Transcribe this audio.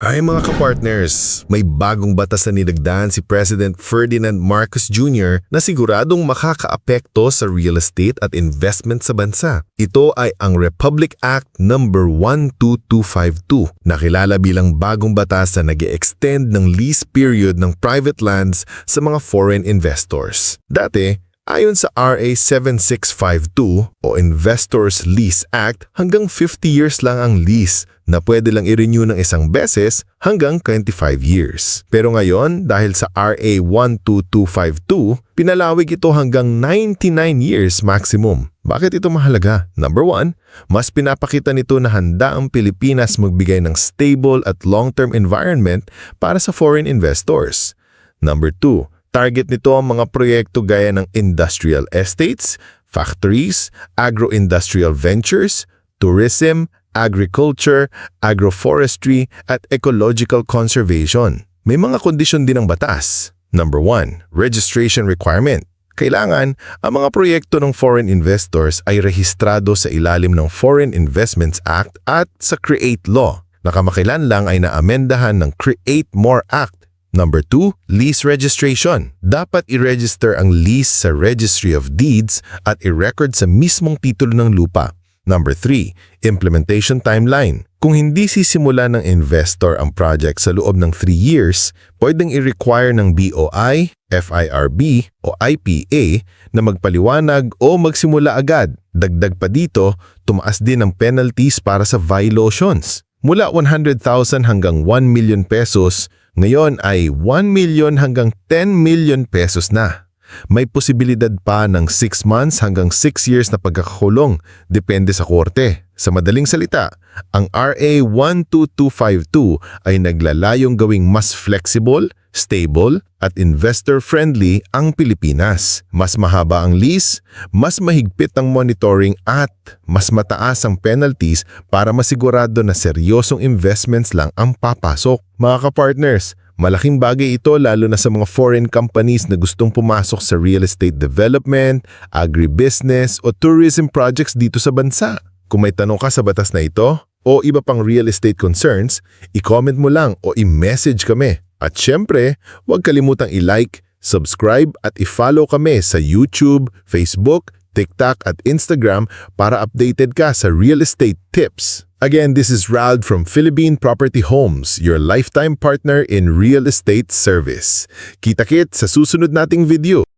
Ay mga kapartners, may bagong batas na nilagdaan si President Ferdinand Marcos Jr. na siguradong makakaapekto sa real estate at investment sa bansa. Ito ay ang Republic Act No. 12252 na kilala bilang bagong batas na nag extend ng lease period ng private lands sa mga foreign investors. Dati, Ayon sa RA 7652 o Investors Lease Act, hanggang 50 years lang ang lease na pwede lang i-renew ng isang beses hanggang 25 years. Pero ngayon, dahil sa RA 12252, pinalawig ito hanggang 99 years maximum. Bakit ito mahalaga? Number one, mas pinapakita nito na handa ang Pilipinas magbigay ng stable at long-term environment para sa foreign investors. Number two, Target nito ang mga proyekto gaya ng industrial estates, factories, agro-industrial ventures, tourism, agriculture, agroforestry, at ecological conservation. May mga kondisyon din ng batas. Number 1. Registration requirement. Kailangan ang mga proyekto ng foreign investors ay rehistrado sa ilalim ng Foreign Investments Act at sa CREATE Law. Nakamakailan lang ay naamendahan ng CREATE More Act Number 2, lease registration. Dapat i-register ang lease sa Registry of Deeds at i-record sa mismong titulo ng lupa. Number 3, implementation timeline. Kung hindi sisimula ng investor ang project sa loob ng 3 years, pwedeng i-require ng BOI, FIRB o IPA na magpaliwanag o magsimula agad. Dagdag pa dito, tumaas din ang penalties para sa violations. Mula 100,000 hanggang 1 million pesos, ngayon ay 1 million hanggang 10 million pesos na. May posibilidad pa ng 6 months hanggang 6 years na pagkakakulong, depende sa korte. Sa madaling salita, ang RA 12252 ay naglalayong gawing mas flexible, stable at investor-friendly ang Pilipinas. Mas mahaba ang lease, mas mahigpit ang monitoring at mas mataas ang penalties para masigurado na seryosong investments lang ang papasok. Mga kapartners, malaking bagay ito lalo na sa mga foreign companies na gustong pumasok sa real estate development, agribusiness o tourism projects dito sa bansa. Kung may tanong ka sa batas na ito o iba pang real estate concerns, i-comment mo lang o i-message kami. At syempre, huwag kalimutang i-like, subscribe at i-follow kami sa YouTube, Facebook, TikTok at Instagram para updated ka sa real estate tips. Again, this is Rald from Philippine Property Homes, your lifetime partner in real estate service. Kita-kit sa susunod nating video.